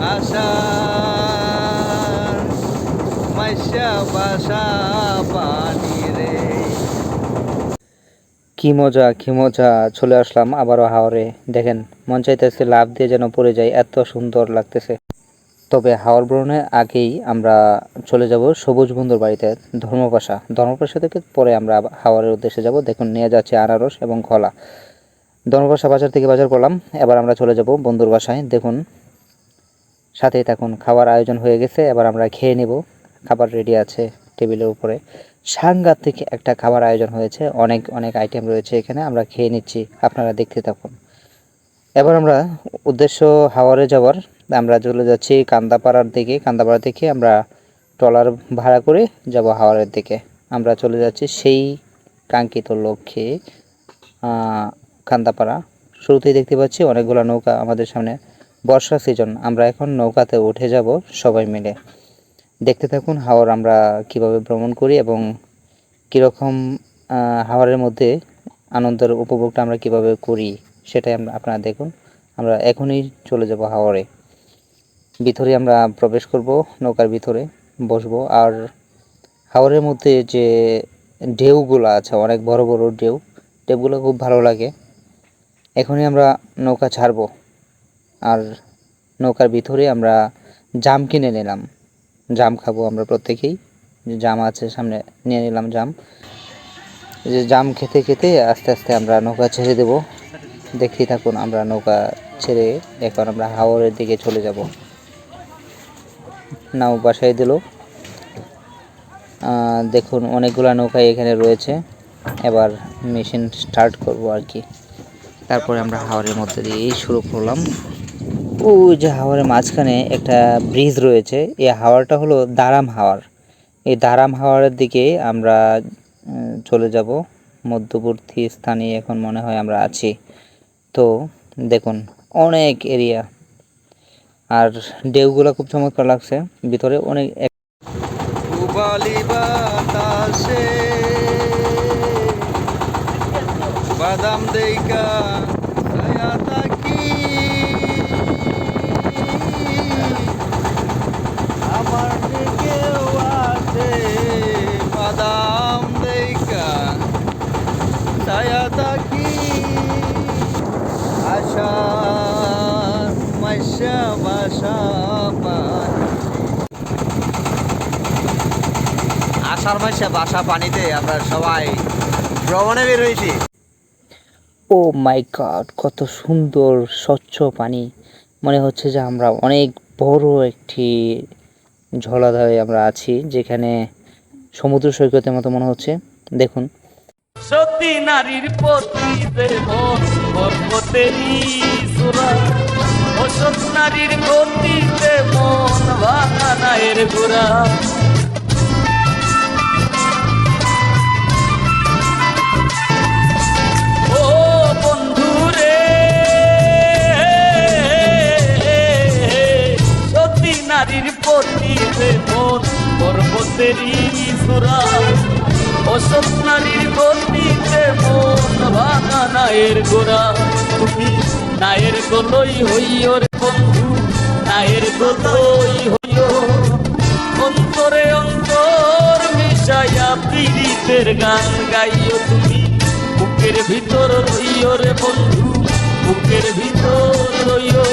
বাসা পানি রে। কি মজা কি মজা, চলে আসলাম আবারও হাওরে। দেখেন, মন চাইতেছে লাভ দিয়ে যেন পড়ে যায় এত সুন্দর লাগতেছে। তবে হাওর ভ্রমণের আগেই আমরা চলে যাব সবুজ বন্ধুর বাড়িতে, ধর্মপাশা। ধর্মপাশা থেকে পরে আমরা হাওরের উদ্দেশ্যে যাব। দেখুন, নিয়ে যাচ্ছে আনারস এবং কলা ধর্মপাশা বাজার থেকে বাজার করলাম, এবার আমরা চলে যাব বন্ধুর বাসায়। দেখুন সাথেই থাকুন খাবার আয়োজন হয়ে গেছে, এবার আমরা খেয়ে নেব। খাবার রেডি আছে টেবিলের উপরে। সাংঘাতিক একটা খাবার আয়োজন হয়েছে, অনেক অনেক আইটেম রয়েছে এখানে, আমরা খেয়ে নিচ্ছি, আপনারা দেখতে থাকুন। এবার আমরা উদ্দেশ্য হাওয়ারে যাওয়ার, আমরা চলে যাচ্ছি কান্দাপাড়ার দিকে। কান্দাপাড়া থেকে আমরা ট্রলার ভাড়া করে যাব হাওয়ারের দিকে। আমরা চলে যাচ্ছি সেই কাঙ্ক্ষিত লক্ষ্যে কান্দাপাড়া। শুরুতেই দেখতে পাচ্ছি অনেকগুলো নৌকা আমাদের সামনে বর্ষা সিজন আমরা এখন নৌকাতে উঠে যাব সবাই মিলে। দেখতে থাকুন হাওর আমরা কীভাবে ভ্রমণ করি এবং কীরকম হাওয়ারের মধ্যে আনন্দের উপভোগটা আমরা কীভাবে করি সেটাই আমরা, আপনারা দেখুন। আমরা এখনই চলে যাব হাওরে। ভিতরে আমরা প্রবেশ করব, নৌকার ভিতরে বসবো। আর হাওরের মধ্যে যে ঢেউগুলো আছে, অনেক বড় বড় ঢেউ, ঢেউগুলো খুব ভালো লাগে। এখনই আমরা নৌকা ছাড়বো। আর নৌকার ভিতরে আমরা জাম কিনে নিলাম। জাম খাব আমরা প্রত্যেকেই। জাম আছে সামনে নিয়ে নিলাম জাম। যে জাম খেতে খেতে আস্তে আস্তে আমরা নৌকা ছেড়ে দেব। দেখতেই থাকুন আমরা নৌকা ছেড়ে এখন আমরা হাওরের দিকে চলে যাব। নাও বাসায় দিল। দেখুন অনেকগুলো নৌকা এখানে রয়েছে। এবার মেশিন স্টার্ট করব আর কি। তারপরে আমরা হাওরের মধ্যে দিয়েই শুরু করলাম। ওই যে হাওরের মাঝখানে একটা ব্রিজ রয়েছে এই হাওয়ারটা হলো দারাম হাওয়ার। এই দারাম হাওয়ারের দিকে আমরা চলে যাব। মধ্যবর্তী স্থানে এখন মনে হয় আমরা আছি। তো দেখুন, অনেক এরিয়া আর ঢেউগুলো খুব চমৎকার লাগছে। ভিতরে অনেক বাদাম দেইকা। থাকি। আশা পানি। আষাঢ় মাসে বাসা, পানিতে আমরা সবাই ভ্রমণে বের হয়েছি। ও মাই গড, কত সুন্দর, স্বচ্ছ পানি। মনে হচ্ছে যে আমরা অনেক বড় একটি জলাধারে আমরা আছি, যেখানে সমুদ্র সৈকতের মতো মনে হচ্ছে। দেখুন সতী নারীর পতিতে মন পর্বতেরই সুরা অসৎ নারীর গতিতে মন ভাঙা নায়ের গোড়া। নারীর পতিতে মন পর্বতেরই সুরা অসৎ নারীর গতিতে মন ভাঙা নায়ের গোড়া। তুমি নায়ের গোলই হইও রে বন্ধু, নায়ের গোলই হইও। অন্তরে অন্তর মিশাইয়া পীড়িতের গান গাইও তুমি। বুকের ভিতর রইও রে বন্ধু, বুকের ভিতর রইও।